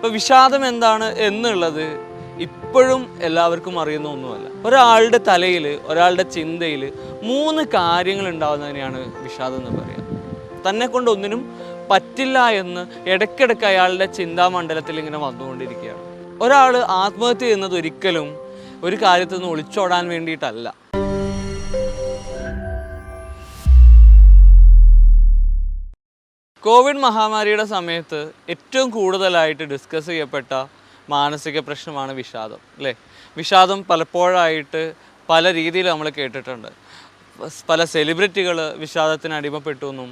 അപ്പോൾ വിഷാദം എന്താണ് എന്നുള്ളത് ഇപ്പോഴും എല്ലാവർക്കും അറിയുന്ന ഒന്നുമല്ല. ഒരാളുടെ തലയിൽ ഒരാളുടെ ചിന്തയിൽ മൂന്ന് കാര്യങ്ങൾ ഉണ്ടാകുന്നതിനെയാണ് വിഷാദം എന്ന് പറയുക. തന്നെ കൊണ്ട് ഒന്നിനും പറ്റില്ല എന്ന് ഇടയ്ക്കിടയ്ക്ക് അയാളുടെ ചിന്താമണ്ഡലത്തിൽ ഇങ്ങനെ വന്നുകൊണ്ടിരിക്കുകയാണ്. ഒരാൾ ആത്മഹത്യ ചെയ്യുന്നത് ഒരിക്കലും ഒരു കാര്യത്തിൽ നിന്ന് ഒളിച്ചോടാൻ വേണ്ടിയിട്ടല്ല. കോവിഡ് മഹാമാരിയുടെ സമയത്ത് ഏറ്റവും കൂടുതലായിട്ട് ഡിസ്കസ് ചെയ്യപ്പെട്ട മാനസിക പ്രശ്നമാണ് വിഷാദം അല്ലേ? വിഷാദം പലപ്പോഴായിട്ട് പല രീതിയിൽ നമ്മൾ കേട്ടിട്ടുണ്ട്. പല സെലിബ്രിറ്റികൾ വിഷാദത്തിന് അടിമപ്പെട്ടു എന്നും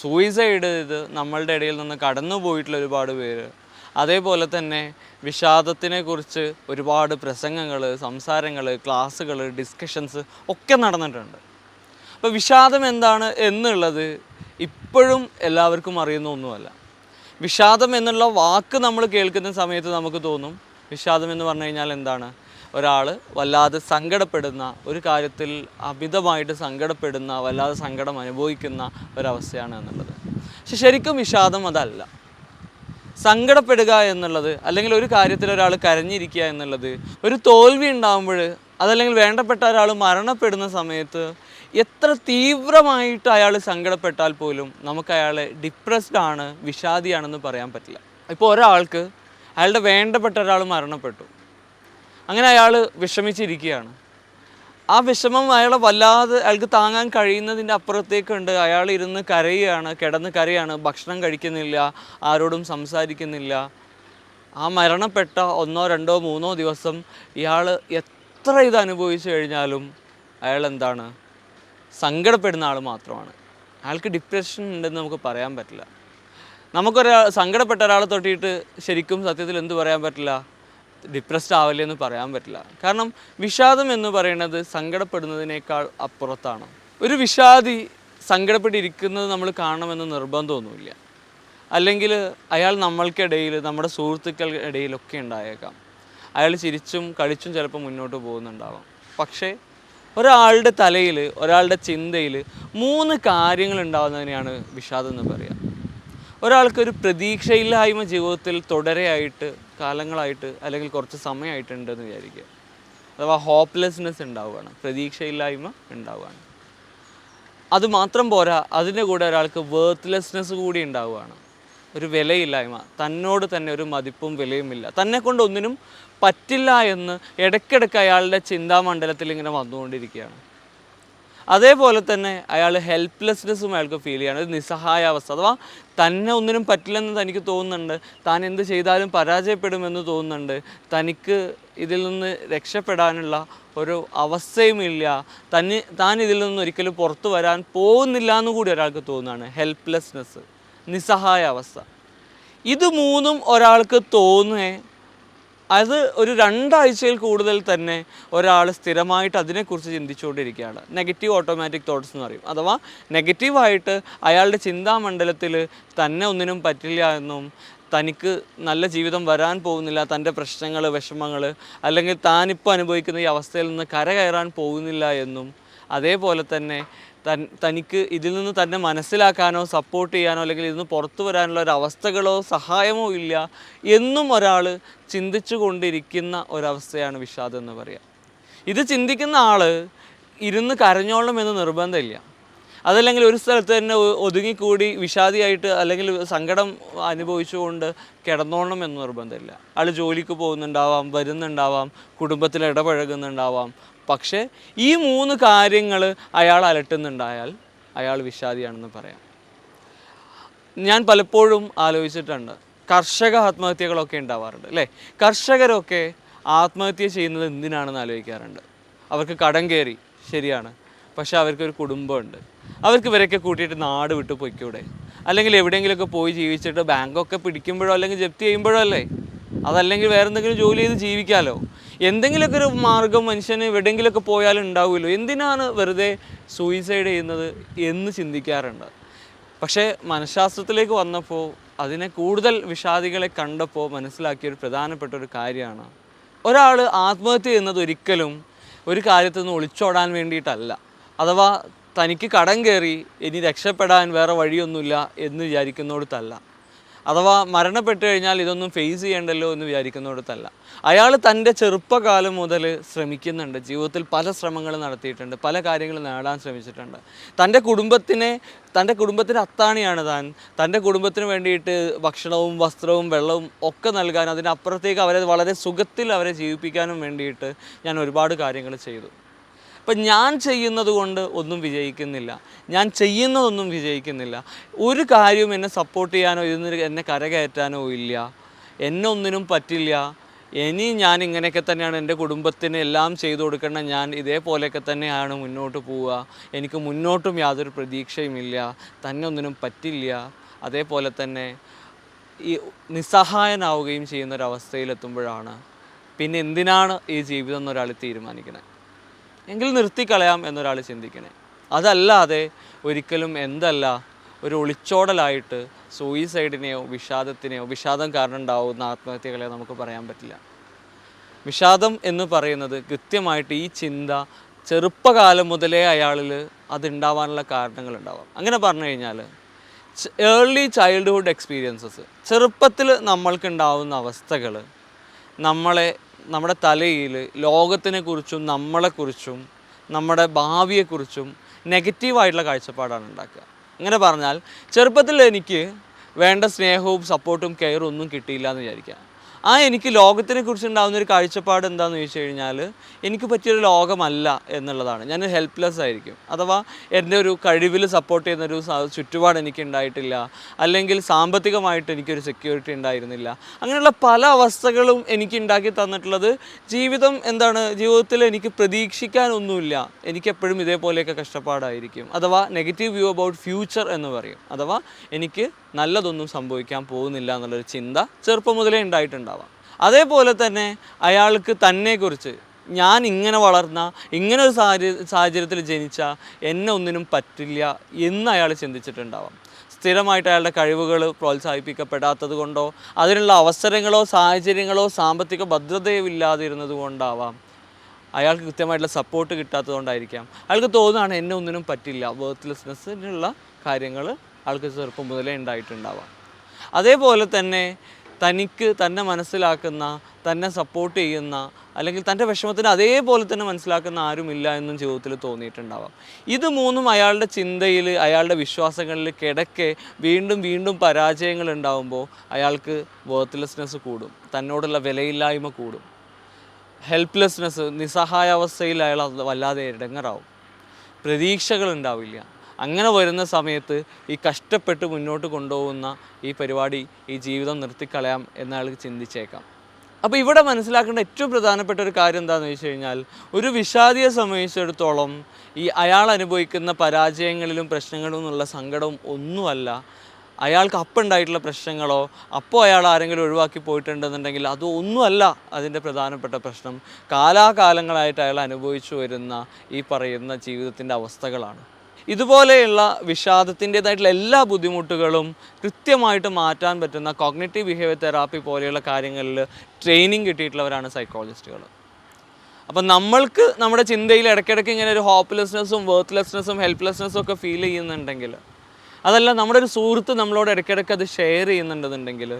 സൂയിസൈഡ് ഇത് നമ്മളുടെ ഇടയിൽ നിന്ന് കടന്നു പോയിട്ടുള്ള ഒരുപാട് പേര്. അതേപോലെ തന്നെ വിഷാദത്തിനെ കുറിച്ച് ഒരുപാട് പ്രസംഗങ്ങൾ സംസാരങ്ങൾ ക്ലാസ്സുകൾ ഡിസ്കഷൻസ് ഒക്കെ നടന്നിട്ടുണ്ട്. അപ്പോൾ വിഷാദം എന്താണ് എന്നുള്ളത് ഇപ്പോഴും എല്ലാവർക്കും അറിയുന്ന ഒന്നുമല്ല. വിഷാദം എന്നുള്ള വാക്ക് നമ്മൾ കേൾക്കുന്ന സമയത്ത് നമുക്ക് തോന്നും വിഷാദം എന്ന് പറഞ്ഞു കഴിഞ്ഞാൽ എന്താണ്? ഒരാൾ വല്ലാതെ സങ്കടപ്പെടുന്ന ഒരു കാര്യത്തിൽ അമിതമായിട്ട് സങ്കടപ്പെടുന്ന വല്ലാതെ സങ്കടം അനുഭവിക്കുന്ന ഒരവസ്ഥയാണ് എന്നുള്ളത്. പക്ഷെ ശരിക്കും വിഷാദം അതല്ല. സങ്കടപ്പെടുക എന്നുള്ളത് അല്ലെങ്കിൽ ഒരു കാര്യത്തിൽ ഒരാൾ കരഞ്ഞിരിക്കുക എന്നുള്ളത് ഒരു തോൽവി ഉണ്ടാകുമ്പോൾ അതല്ലെങ്കിൽ വേണ്ടപ്പെട്ട ഒരാൾ മരണപ്പെടുന്ന സമയത്ത് എത്ര തീവ്രമായിട്ട് അയാൾ സങ്കടപ്പെട്ടാൽ പോലും നമുക്ക് അയാളെ ഡിപ്രസ്ഡ് ആണ് വിഷാദിയാണെന്ന് പറയാൻ പറ്റില്ല. ഇപ്പോൾ ഒരാൾക്ക് അയാളുടെ വേണ്ടപ്പെട്ട ഒരാൾ മരണപ്പെട്ടു. അങ്ങനെ അയാൾ വിഷമിച്ചിരിക്കുകയാണ്. ആ വിഷമം അയാളെ വല്ലാതെ അയാൾക്ക് താങ്ങാൻ കഴിയുന്നതിന്റെ അപ്പുറത്തേക്കുണ്ട്. അയാൾ ഇരുന്ന് കരയുകയാണ് കിടന്ന് കരയാണ് ഭക്ഷണം കഴിക്കുന്നില്ല ആരോടും സംസാരിക്കുന്നില്ല. ആ മരണപ്പെട്ട ഒന്നോ രണ്ടോ മൂന്നോ ദിവസം ഇയാൾ എത്ര ഇത് അനുഭവിച്ചു കഴിഞ്ഞാലും അയാൾ എന്താണ് സങ്കടപ്പെടുന്ന ആൾ മാത്രമാണ്. അയാൾക്ക് ഡിപ്രഷൻ ഉണ്ടെന്ന് നമുക്ക് പറയാൻ പറ്റില്ല. നമുക്കൊരാൾ സങ്കടപ്പെട്ട ഒരാളെ തൊട്ടിയിട്ട് ശരിക്കും സത്യത്തിൽ എന്ത് പറയാൻ പറ്റില്ല? ഡിപ്രസ്ഡ് ആവില്ല എന്ന് പറയാൻ പറ്റില്ല. കാരണം വിഷാദം എന്ന് പറയുന്നത് സങ്കടപ്പെടുന്നതിനേക്കാൾ അപ്പുറത്താണ്. ഒരു വിഷാദി സങ്കടപ്പെട്ടിരിക്കുന്നത് നമ്മൾ കാണണമെന്ന് നിർബന്ധമൊന്നുമില്ല. അല്ലെങ്കിൽ അയാൾ നമ്മൾക്കിടയിൽ നമ്മുടെ സുഹൃത്തുക്കളുടെ ഇടയിലൊക്കെ ഉണ്ടായേക്കാം. അയാൾ ചിരിച്ചും കളിച്ചും ചിലപ്പോൾ മുന്നോട്ട് പോകുന്നുണ്ടാവാം. പക്ഷേ ഒരാളുടെ തലയിൽ ഒരാളുടെ ചിന്തയിൽ മൂന്ന് കാര്യങ്ങൾ ഉണ്ടാകുന്നതിനെയാണ് വിഷാദം എന്ന് പറയുക ഒരാൾക്കൊരു പ്രതീക്ഷയില്ലായ്മ ജീവിതത്തിൽ തുടരെയായിട്ട് കാലങ്ങളായിട്ട് അല്ലെങ്കിൽ കുറച്ച് സമയമായിട്ടുണ്ടെന്ന് വിചാരിക്കുക. അഥവാ ഹോപ്പ്ലെസ്നെസ് ഉണ്ടാവുകയാണ് പ്രതീക്ഷയില്ലായ്മ ഉണ്ടാവുകയാണ്. അത് മാത്രം പോരാ അതിന്റെ കൂടെ ഒരാൾക്ക് വേർത്ത്ലെസ്നെസ് കൂടി ഉണ്ടാവുകയാണ്. ഒരു വിലയില്ലായ്മ തന്നോട് തന്നെ ഒരു മതിപ്പും വിലയുമില്ല. തന്നെ കൊണ്ട് ഒന്നിനും പറ്റില്ല എന്ന് ഇടയ്ക്കിടയ്ക്ക് അയാളുടെ ചിന്താമണ്ഡലത്തിൽ ഇങ്ങനെ വന്നുകൊണ്ടിരിക്കുകയാണ്. അതേപോലെ തന്നെ അയാൾ ഹെൽപ്ലെസ്നെസ്സും അയാൾക്ക് ഫീൽ ചെയ്യാണ് ഒരു നിസ്സഹായാവസ്ഥ അഥവാ തന്നെ ഒന്നിനും പറ്റില്ലെന്ന് തനിക്ക് തോന്നുന്നുണ്ട്. താൻ എന്ത് ചെയ്താലും പരാജയപ്പെടുമെന്ന് തോന്നുന്നുണ്ട്. തനിക്ക് ഇതിൽ നിന്ന് രക്ഷപ്പെടാനുള്ള ഒരു അവസ്ഥയുമില്ല. തന്നെ താൻ ഇതിൽ നിന്ന് ഒരിക്കലും പുറത്തു വരാൻ പോകുന്നില്ല എന്ന് കൂടി ഒരാൾക്ക് തോന്നുകയാണ്. ഹെൽപ്ലെസ്നെസ് നിസ്സഹായ അവസ്ഥ. ഇത് മൂന്നും ഒരാൾക്ക് തോന്നുകയെ അത് ഒരു രണ്ടാഴ്ചയിൽ കൂടുതൽ തന്നെ ഒരാൾ സ്ഥിരമായിട്ട് അതിനെക്കുറിച്ച് ചിന്തിച്ചുകൊണ്ടിരിക്കുകയാണ്. നെഗറ്റീവ് ഓട്ടോമാറ്റിക് തോട്ട്സ് എന്ന് പറയും. അഥവാ നെഗറ്റീവായിട്ട് അയാളുടെ ചിന്താമണ്ഡലത്തിൽ തന്നെ ഒന്നിനും പറ്റില്ല എന്നും തനിക്ക് നല്ല ജീവിതം വരാൻ പോകുന്നില്ല തന്റെ പ്രശ്നങ്ങൾ വിഷമങ്ങൾ അല്ലെങ്കിൽ താനിപ്പോൾ അനുഭവിക്കുന്ന ഈ അവസ്ഥയിൽ നിന്ന് കരകയറാൻ പോകുന്നില്ല എന്നും അതേപോലെ തന്നെ തനിക്ക് ഇതിൽ നിന്ന് തന്നെ മനസ്സിലാക്കാനോ സപ്പോർട്ട് ചെയ്യാനോ അല്ലെങ്കിൽ ഇതിൽ നിന്ന് പുറത്തു വരാനുള്ള ഒരു അവസ്ഥകളോ സഹായമോ ഇല്ല എന്നും ഒരാൾ ചിന്തിച്ചു കൊണ്ടിരിക്കുന്ന ഒരവസ്ഥയാണ് വിഷാദം എന്ന് പറയുക ഇത് ചിന്തിക്കുന്ന ആൾ ഇരുന്ന് കരഞ്ഞോളണം എന്ന് നിർബന്ധമില്ല. അതല്ലെങ്കിൽ ഒരു സ്ഥലത്ത് തന്നെ ഒതുങ്ങിക്കൂടി വിഷാദിയായിട്ട് അല്ലെങ്കിൽ സങ്കടം അനുഭവിച്ചുകൊണ്ട് കിടന്നോളണം എന്ന് നിർബന്ധമില്ല. ആൾ ജോലിക്ക് പോകുന്നുണ്ടാവാം വരുന്നുണ്ടാവാം കുടുംബത്തിൽ ഇടപഴകുന്നുണ്ടാവാം പക്ഷേ ഈ മൂന്ന് കാര്യങ്ങൾ അയാൾ അലട്ടുന്നുണ്ടായാൽ അയാൾ വിഷാദിയാണെന്ന് പറയാം. ഞാൻ പലപ്പോഴും ആലോചിച്ചിട്ടുണ്ട് കർഷക ആത്മഹത്യകളൊക്കെ ഉണ്ടാവാറുണ്ട് അല്ലേ? കർഷകരൊക്കെ ആത്മഹത്യ ചെയ്യുന്നത് എന്തിനാണെന്ന് ആലോചിക്കാറുണ്ട്. അവർക്ക് കടം കയറി ശരിയാണ്. പക്ഷെ അവർക്കൊരു കുടുംബമുണ്ട്. അവർക്ക് ഇവരൊക്കെ കൂട്ടിയിട്ട് നാട് വിട്ട് പൊയ്ക്കൂടെ? അല്ലെങ്കിൽ എവിടെയെങ്കിലുമൊക്കെ പോയി ജീവിച്ചിട്ട് ബാങ്കൊക്കെ പിടിക്കുമ്പോഴോ അല്ലെങ്കിൽ ജപ്തി ചെയ്യുമ്പോഴോ അല്ലേ? അതല്ലെങ്കിൽ വേറെന്തെങ്കിലും ജോലി ചെയ്ത് ജീവിക്കാമല്ലോ എന്തെങ്കിലുമൊക്കെ ഒരു മാർഗം മനുഷ്യന് എവിടെയെങ്കിലുമൊക്കെ പോയാലും ഉണ്ടാവുമല്ലോ. എന്തിനാണ് വെറുതെ സൂയിസൈഡ് ചെയ്യുന്നത് എന്ന് ചിന്തിക്കാറുണ്ട്. പക്ഷേ മനഃശാസ്ത്രത്തിലേക്ക് വന്നപ്പോൾ അതിനെ കൂടുതൽ വിഷാദികളെ കണ്ടപ്പോൾ മനസ്സിലാക്കിയ ഒരു പ്രധാനപ്പെട്ട ഒരു കാര്യമാണ്. ഒരാൾ ആത്മഹത്യ ചെയ്യുന്നത് ഒരിക്കലും ഒരു കാര്യത്തിൽ നിന്ന് ഒളിച്ചോടാൻ വേണ്ടിയിട്ടല്ല. അഥവാ തനിക്ക് കടം കയറി ഇനി രക്ഷപ്പെടാൻ വേറെ വഴിയൊന്നുമില്ല എന്ന് വിചാരിക്കുന്നിടത്തല്ല. അഥവാ മരണപ്പെട്ട് കഴിഞ്ഞാൽ ഇതൊന്നും ഫേസ് ചെയ്യണ്ടല്ലോ എന്ന് വിചാരിക്കുന്നിടത്തല്ല. അയാൾ തന്റെ ചെറുപ്പകാലം മുതൽ ശ്രമിക്കുന്നുണ്ട്. ജീവിതത്തിൽ പല ശ്രമങ്ങൾ നടത്തിയിട്ടുണ്ട്. പല കാര്യങ്ങൾ നേടാൻ ശ്രമിച്ചിട്ടുണ്ട്. തന്റെ കുടുംബത്തിനെ തന്റെ കുടുംബത്തിന് അത്താണിയാണ് താൻ. തന്റെ കുടുംബത്തിന് വേണ്ടിയിട്ട് ഭക്ഷണവും വസ്ത്രവും വെള്ളവും ഒക്കെ നൽകാൻ അതിനപ്പുറത്തേക്ക് അവരെ വളരെ സുഖത്തിൽ അവരെ ജീവിപ്പിക്കാനും വേണ്ടിയിട്ട് ഞാൻ ഒരുപാട് കാര്യങ്ങൾ ചെയ്തു. അപ്പം ഞാൻ ചെയ്യുന്നത് കൊണ്ട് ഒന്നും വിജയിക്കുന്നില്ല. ഞാൻ ചെയ്യുന്നതൊന്നും വിജയിക്കുന്നില്ല. ഒരു കാര്യവും എന്നെ സപ്പോർട്ട് ചെയ്യാനോ ഇതിന് എന്നെ കരകയറ്റാനോ ഇല്ല. എന്നെ ഒന്നിനും പറ്റില്ല. ഇനി ഞാൻ ഇങ്ങനെയൊക്കെ തന്നെയാണ് എന്റെ കുടുംബത്തിന് എല്ലാം ചെയ്തു കൊടുക്കേണ്ട. ഞാൻ ഇതേപോലെയൊക്കെ തന്നെയാണ് മുന്നോട്ട് പോവുക. എനിക്ക് മുന്നോട്ടും യാതൊരു പ്രതീക്ഷയുമില്ല തന്നെ ഒന്നിനും പറ്റില്ല. അതേപോലെ തന്നെ ഈ നിസ്സഹായനാവുകയും ചെയ്യുന്ന ഒരു അവസ്ഥയിലെത്തുമ്പോഴാണ്. പിന്നെ എന്തിനാണ് ഈ ജീവിതം എന്നൊരാൾ തീരുമാനിക്കണേ? എങ്കിൽ നിർത്തിക്കളയാം എന്നൊരാൾ ചിന്തിക്കണേ. അതല്ലാതെ ഒരിക്കലും എന്തല്ല ഒരു ഒളിച്ചോടലായിട്ട് സൂയിസൈഡിനെയോ വിഷാദത്തിനെയോ വിഷാദം കാരണം ഉണ്ടാവുന്ന ആത്മഹത്യകളെ നമുക്ക് പറയാൻ പറ്റില്ല. വിഷാദം എന്ന് പറയുന്നത് കൃത്യമായിട്ട് ഈ ചിന്ത ചെറുപ്പകാലം മുതലേ അയാളിൽ അതുണ്ടാവാനുള്ള കാരണങ്ങളുണ്ടാവാം അങ്ങനെ പറഞ്ഞു കഴിഞ്ഞാൽ ഏർലി ചൈൽഡ്ഹുഡ് എക്സ്പീരിയൻസസ് ചെറുപ്പത്തിൽ നമ്മൾക്കുണ്ടാവുന്ന അവസ്ഥകൾ നമ്മളെ നമ്മുടെ തലയിൽ ലോകത്തിനെക്കുറിച്ചും നമ്മളെക്കുറിച്ചും നമ്മുടെ ഭാവിയെക്കുറിച്ചും നെഗറ്റീവായിട്ടുള്ള കാഴ്ചപ്പാടാണ് ഉണ്ടാക്കുക. അങ്ങനെ പറഞ്ഞാൽ ചെറുപ്പത്തിൽ എനിക്ക് വേണ്ട സ്നേഹവും സപ്പോർട്ടും കെയറും ഒന്നും കിട്ടിയില്ല എന്ന് വിചാരിക്കുക. ആ എനിക്ക് ലോകത്തിനെ കുറിച്ച് ഉണ്ടാകുന്ന ഒരു കാഴ്ചപ്പാട് എന്താണെന്ന് ചോദിച്ചു കഴിഞ്ഞാൽ എനിക്ക് പറ്റിയൊരു ലോകമല്ല എന്നുള്ളതാണ്. ഞാൻ ഹെൽപ്ലെസ് ആയിരിക്കും. അഥവാ എന്റെ ഒരു കഴിവിൽ സപ്പോർട്ട് ചെയ്യുന്ന ഒരു ചുറ്റുപാട് എനിക്ക് ഉണ്ടായിട്ടില്ല. അല്ലെങ്കിൽ സാമ്പത്തികമായിട്ട് എനിക്കൊരു സെക്യൂരിറ്റി ഉണ്ടായിരുന്നില്ല. അങ്ങനെയുള്ള പല അവസ്ഥകളും എനിക്ക് ഉണ്ടാക്കി തന്നിട്ടുള്ളത് ജീവിതം എന്താണ് ജീവിതത്തിൽ എനിക്ക് പ്രതീക്ഷിക്കാനൊന്നുമില്ല. എനിക്കെപ്പോഴും ഇതേപോലെയൊക്കെ കഷ്ടപ്പാടായിരിക്കും. അഥവാ നെഗറ്റീവ് വ്യൂ അബൌട്ട് ഫ്യൂച്ചർ എന്ന് പറയും. അഥവാ എനിക്ക് നല്ലതൊന്നും സംഭവിക്കാൻ പോകുന്നില്ല എന്നുള്ളൊരു ചിന്ത ചെറുപ്പം മുതലേ ഉണ്ടായിട്ടുണ്ടാവാം അതേപോലെ തന്നെ അയാൾക്ക് തന്നെക്കുറിച്ച് ഞാൻ ഇങ്ങനെ വളർന്ന ഇങ്ങനെ ഒരു സാഹചര്യ സാഹചര്യത്തിൽ ജനിച്ച എന്നെ ഒന്നിനും പറ്റില്ല എന്ന് അയാൾ ചിന്തിച്ചിട്ടുണ്ടാവാം. സ്ഥിരമായിട്ട് അയാളുടെ കഴിവുകൾ പ്രോത്സാഹിപ്പിക്കപ്പെടാത്തത് കൊണ്ടോ അതിനുള്ള അവസരങ്ങളോ സാഹചര്യങ്ങളോ സാമ്പത്തിക ഭദ്രതയോ ഇല്ലാതിരുന്നത് കൊണ്ടാവാം അയാൾക്ക് കൃത്യമായിട്ടുള്ള സപ്പോർട്ട് കിട്ടാത്തത് കൊണ്ടായിരിക്കാം. അയാൾക്ക് തോന്നുകയാണ് എന്നെ ഒന്നിനും പറ്റില്ല. വേർത്ത്ലെസ്നെസ്സിനുള്ള കാര്യങ്ങൾ ആൾക്ക് ചെറുപ്പം മുതലേ ഉണ്ടായിട്ടുണ്ടാവാം. അതേപോലെ തന്നെ തനിക്ക് തന്നെ മനസ്സിലാക്കുന്ന തന്നെ സപ്പോർട്ട് ചെയ്യുന്ന അല്ലെങ്കിൽ തന്റെ വിഷമത്തിന് അതേപോലെ തന്നെ മനസ്സിലാക്കുന്ന ആരുമില്ല എന്നും ജീവിതത്തിൽ തോന്നിയിട്ടുണ്ടാവാം. ഇത് മൂന്നും അയാളുടെ ചിന്തയിൽ അയാളുടെ വിശ്വാസങ്ങളിൽ കിടക്കെ വീണ്ടും വീണ്ടും പരാജയങ്ങൾ ഉണ്ടാവുമ്പോൾ അയാൾക്ക് വേർത്ത്ലെസ്നെസ് കൂടും. തന്നോടുള്ള വിലയില്ലായ്മ കൂടും. ഹെൽപ്ലെസ്നെസ് നിസ്സഹായാവസ്ഥയിൽ അയാൾ വല്ലാതെ ഇടങ്ങറാവും. പ്രതീക്ഷകൾ ഉണ്ടാവില്ല. അങ്ങനെ വരുന്ന സമയത്ത് ഈ കഷ്ടപ്പെട്ട് മുന്നോട്ട് കൊണ്ടുപോകുന്ന ഈ പരിപാടി ഈ ജീവിതം നിർത്തിക്കളയാം എന്ന് അയാൾക്ക് ചിന്തിച്ചേക്കാം. അപ്പോൾ ഇവിടെ മനസ്സിലാക്കേണ്ട ഏറ്റവും പ്രധാനപ്പെട്ട ഒരു കാര്യം എന്താണെന്ന് വെച്ച് കഴിഞ്ഞാൽ ഒരു വിഷാദിയെ സംബന്ധിച്ചിടത്തോളം ഈ അയാൾ അനുഭവിക്കുന്ന പരാജയങ്ങളിലും പ്രശ്നങ്ങളിലും എന്നുള്ള സങ്കടവും ഒന്നുമല്ല. അയാൾക്ക് അപ്പം ഉണ്ടായിട്ടുള്ള പ്രശ്നങ്ങളോ അപ്പോൾ അയാൾ ആരെങ്കിലും ഒഴിവാക്കി പോയിട്ടുണ്ടെന്നുണ്ടെങ്കിൽ അതൊന്നുമല്ല അതിന്റെ പ്രധാനപ്പെട്ട പ്രശ്നം. കാലാകാലങ്ങളായിട്ട് അയാൾ അനുഭവിച്ചു വരുന്ന ഈ പറയുന്ന ജീവിതത്തിന്റെ അവസ്ഥകളാണ്. ഇതുപോലെയുള്ള വിഷാദത്തിന്റെതായിട്ടുള്ള എല്ലാ ബുദ്ധിമുട്ടുകളും കൃത്യമായിട്ട് മാറ്റാൻ പറ്റുന്ന കോഗ്നേറ്റീവ് ബിഹേവിയർ തെറാപ്പി പോലെയുള്ള കാര്യങ്ങളിൽ ട്രെയിനിങ് കിട്ടിയിട്ടുള്ളവരാണ് സൈക്കോളജിസ്റ്റുകൾ അപ്പം നമ്മൾക്ക് നമ്മുടെ ചിന്തയിൽ ഇടയ്ക്കിടയ്ക്ക് ഇങ്ങനെ ഒരു ഹോപ്പ്ലെസ്നെസ്സും വർത്ത്ലെസ്നെസ്സും ഹെൽപ്ലെസ്നെസ്സും ഒക്കെ ഫീൽ ചെയ്യുന്നുണ്ടെങ്കിൽ അതല്ല നമ്മുടെ ഒരു സുഹൃത്ത് നമ്മളോട് ഇടയ്ക്കിടയ്ക്ക് അത് ഷെയർ ചെയ്യുന്നുണ്ടെന്നുണ്ടെങ്കിൽ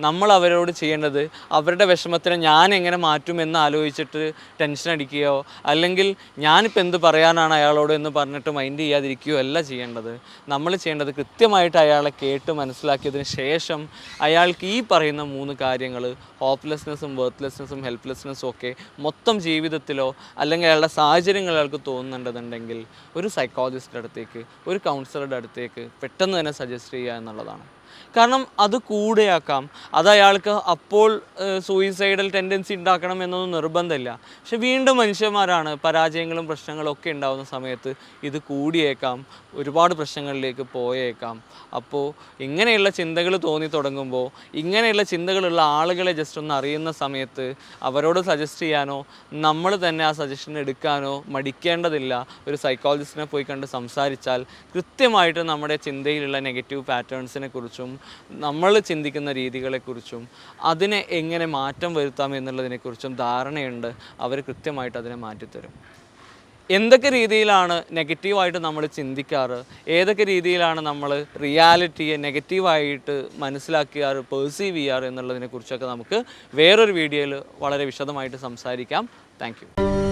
നമ്മൾ അവരോട് ചെയ്യേണ്ടത് അവരുടെ വിഷമത്തിനെ ഞാൻ എങ്ങനെ മാറ്റും എന്ന് ആലോചിച്ചിട്ട് ടെൻഷൻ അടിക്കുകയോ അല്ലെങ്കിൽ ഞാനിപ്പോൾ എന്ത് പറയാനാണ് അയാളോട് എന്ന് പറഞ്ഞിട്ട് മൈൻഡ് ചെയ്യാതിരിക്കുകയോ അല്ല ചെയ്യേണ്ടത്. നമ്മൾ ചെയ്യേണ്ടത് കൃത്യമായിട്ട് അയാളെ കേട്ട് മനസ്സിലാക്കിയതിന് ശേഷം അയാൾക്ക് ഈ പറയുന്ന മൂന്ന് കാര്യങ്ങൾ ഹോപ്പ്ലെസ്നെസ്സും വർത്ത്ലെസ്നെസ്സും ഹെൽപ്ലെസ്നെസ്സും ഒക്കെ മൊത്തം ജീവിതത്തിലോ അല്ലെങ്കിൽ അയാളുടെ സാഹചര്യങ്ങൾ അയാൾക്ക് തോന്നുന്നുണ്ടെന്നുണ്ടെങ്കിൽ ഒരു സൈക്കോളജിസ്റ്റിന്റെ അടുത്തേക്ക് ഒരു കൗൺസിലറുടെ അടുത്തേക്ക് പെട്ടെന്ന് തന്നെ സജസ്റ്റ് ചെയ്യുക എന്നുള്ളതാണ്. കാരണം അത് കൂടെയാക്കാം. അത് അയാൾക്ക് അപ്പോൾ സൂയിസൈഡൽ ടെൻഡൻസി ഉണ്ടാക്കണം എന്നൊന്നും നിർബന്ധമില്ല. പക്ഷെ വീണ്ടും മനുഷ്യന്മാരാണ് പരാജയങ്ങളും പ്രശ്നങ്ങളും ഒക്കെ ഉണ്ടാകുന്ന സമയത്ത് ഇത് കൂടിയേക്കാം ഒരുപാട് പ്രശ്നങ്ങളിലേക്ക് പോയേക്കാം. അപ്പോൾ ഇങ്ങനെയുള്ള ചിന്തകൾ തോന്നി തുടങ്ങുമ്പോൾ ഇങ്ങനെയുള്ള ചിന്തകളുള്ള ആളുകളെ ജസ്റ്റ് ഒന്ന് അറിയുന്ന സമയത്ത് അവരോട് സജസ്റ്റ് ചെയ്യാനോ നമ്മൾ തന്നെ ആ സജഷൻ എടുക്കാനോ മടിക്കേണ്ടതില്ല. ഒരു സൈക്കോളജിസ്റ്റിനെ പോയി കണ്ട് സംസാരിച്ചാൽ കൃത്യമായിട്ട് നമ്മുടെ ചിന്തയിലുള്ള നെഗറ്റീവ് പാറ്റേൺസിനെ കുറിച്ചും നമ്മൾ ചിന്തിക്കുന്ന രീതികളെക്കുറിച്ചും അതിനെ എങ്ങനെ മാറ്റം വരുത്താം എന്നുള്ളതിനെക്കുറിച്ചും ധാരണയുണ്ട്. അവർ കൃത്യമായിട്ട് അതിനെ മാറ്റിത്തരും. എന്തൊക്കെ രീതിയിലാണ് നെഗറ്റീവായിട്ട് നമ്മൾ ചിന്തിക്കാറ്? ഏതൊക്കെ രീതിയിലാണ് നമ്മൾ റിയാലിറ്റിയെ നെഗറ്റീവായിട്ട് മനസ്സിലാക്കിയാറ് പെർസീവ് ചെയ്യാറ് എന്നുള്ളതിനെക്കുറിച്ചൊക്കെ നമുക്ക് വേറൊരു വീഡിയോയിൽ വളരെ വിശദമായിട്ട് സംസാരിക്കാം. താങ്ക്